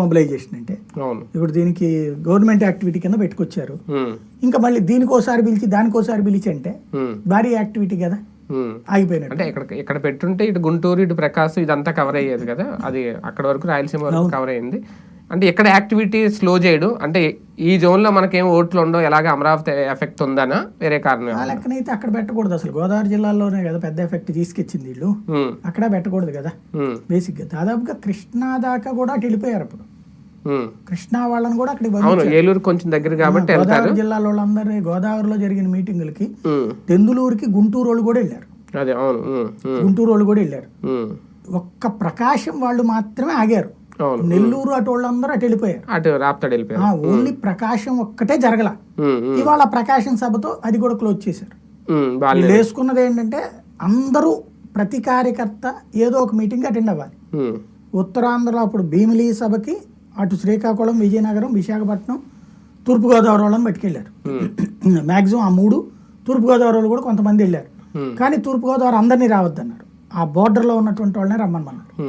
Mobilisation అంటే. ఇప్పుడు దీనికి గవర్నమెంట్ యాక్టివిటీ కింద పెట్టుకొచ్చారు. ఇంకా మళ్ళీ దీనికోసారి పిలిచి దానికోసారి పిలిచి అంటే భారీ యాక్టివిటీ కదా. ఆగిపోయినట్టు. అంటే ఇక్కడ ఇక్కడ పెట్టుంటే ఇటు గుంటూరు ఇటు ప్రకాశం ఇదంతా కవర్ అయ్యేది కదా. అది అక్కడ వరకు రాయలసీమ వరకు కవర్ అయ్యింది. అంటే ఎక్కడ యాక్టివిటీ స్లో చేయడు. అంటే ఈ జోన్లో మనకేం ఓట్లు ఉండవు. ఎలాగ అమరావతి ఎఫెక్ట్ ఉందనా వేరే కారణం ఆ? లెక్కనైతే అక్కడ పెట్టకూడదు. అసలు గోదావరి జిల్లాలోనే కదా పెద్ద ఎఫెక్ట్ తీసుకొచ్చింది వీళ్ళు. అక్కడ పెట్టకూడదు కదా. బేసిక్గా దాదాపుగా కృష్ణా దాకా కూడా అటు వెళ్ళిపోయారు అప్పుడు. కృష్ణా వాళ్ళని కూడా అక్కడికి పంపించారు. ఏలూరు కొంచెం దగ్గర కాబట్టి గోదావరి జిల్లాలో వాళ్ళందరినీ గోదావరిలో జరిగిన మీటింగులకి ఉమ్, దెందులూరుకి గుంటూరు వాళ్ళు కూడా వెళ్ళారు. గుంటూరు వాళ్ళు కూడా వెళ్ళారు. ఒక్క ప్రకాశం వాళ్ళు మాత్రమే ఆగారు. నెల్లూరు అటు వాళ్ళందరూ అటు వెళ్ళిపోయారు. అటు రాప్తాడు వెళ్ళిపోయారు. ఆ, ఓన్లీ ప్రకాశం ఒక్కటే జరగల. ఇవాళ ప్రకాశం సభతో అది కూడా క్లోజ్ చేశారు. వీళ్ళు వేసుకున్నది ఏంటంటే అందరూ ప్రతి కార్యకర్త ఏదో ఒక మీటింగ్ అటెండ్ అవ్వాలి. ఉత్తరాంధ్రలో అప్పుడు భీమిలి సభకి అటు శ్రీకాకుళం విజయనగరం విశాఖపట్నం తూర్పుగోదావరి వాళ్ళని పట్టుకెళ్ళారు. మ్యాక్సిమం ఆ మూడు తూర్పుగోదావరి వాళ్ళు కూడా కొంతమంది వెళ్ళారు. కానీ తూర్పుగోదావరి అందరినీ రావద్దన్నారు. ఆ బోర్డర్లో ఉన్నటువంటి వాళ్ళని రమ్మన్నారు.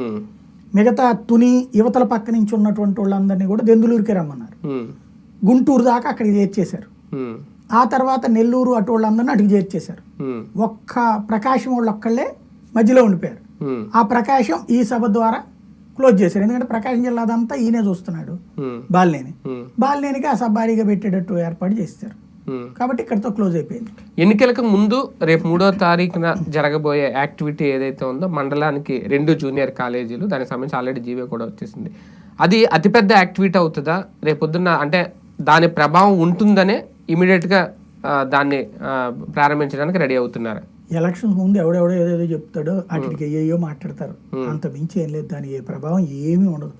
మిగతా తుని యువతల పక్క నుంచి ఉన్నటువంటి వాళ్ళందరినీ కూడా దెందులూరుకే రమ్మన్నారు. గుంటూరు దాకా అక్కడికి చేర్చేశారు. ఆ తర్వాత నెల్లూరు అటు వాళ్ళందరినీ అటుకు చేర్చేశారు. ఒక్క ప్రకాశం వాళ్ళు ఒక్కళ్ళే మధ్యలో ఉండిపోయారు. ఆ ప్రకాశం ఈ సభ ద్వారా క్లోజ్ చేశారు. ఎందుకంటే ప్రకాశం జిల్లా అదంతా ఈయనే చూస్తున్నాడు బాలినేని. బాలినేనికి ఆ సభ భారీగా పెట్టేటట్టు ఏర్పాటు చేస్తారు. కాబట్టి ఇక్కడతో క్లోజ్ అయిపోయింది. ఎన్నికలకు ముందు రేపు మూడో తారీఖున జరగబోయే యాక్టివిటీ ఏదైతే ఉందో మండలానికి రెండు జూనియర్ కాలేజీలు దానికి సంబంధించి ఆల్రెడీ జీవో కూడా వచ్చేసింది. అది అతిపెద్ద యాక్టివిటీ అవుతుందా? రేపు పొద్దున్న అంటే దాని ప్రభావం ఉంటుందనే ఇమీడియట్గా దాన్ని ప్రారంభించడానికి రెడీ అవుతున్నారు? ఎలక్షన్స్ ముందు ఎవడెవడో ఏదేదో చెప్తాడో వాటికి అయ్యో మాట్లాడతారు. అంత మించి ఏం లేదు దాని ఏ ప్రభావం ఏమీ ఉండదు.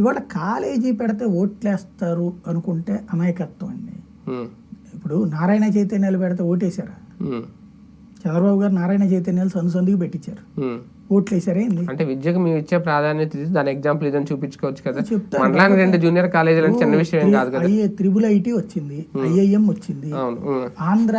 ఇవాళ కాలేజీ పెడితే ఓట్లేస్తారు అనుకుంటే అమాయకత్వం అండి. ఇప్పుడు నారాయణ చైతన్యాలు పెడితే ఓటేశారా? చంద్రబాబు గారు నారాయణ చైతన్యాలు సందు సందుకు పెట్టించారు. ఓట్లు వేసారా అంటే విద్యకు మేము ఇచ్చే ప్రాధాన్యత దాని ఎగ్జాంపుల్ ఇదని చూపించుకోవచ్చు కదా. చెప్తాను. మండలానికి రెండు జూనియర్ కాలేజీలు చిన్న విషయం కాదు కదా. త్రిబుల్ ఐటీ వచ్చింది. ఐఐఎం వచ్చింది. ఆంధ్ర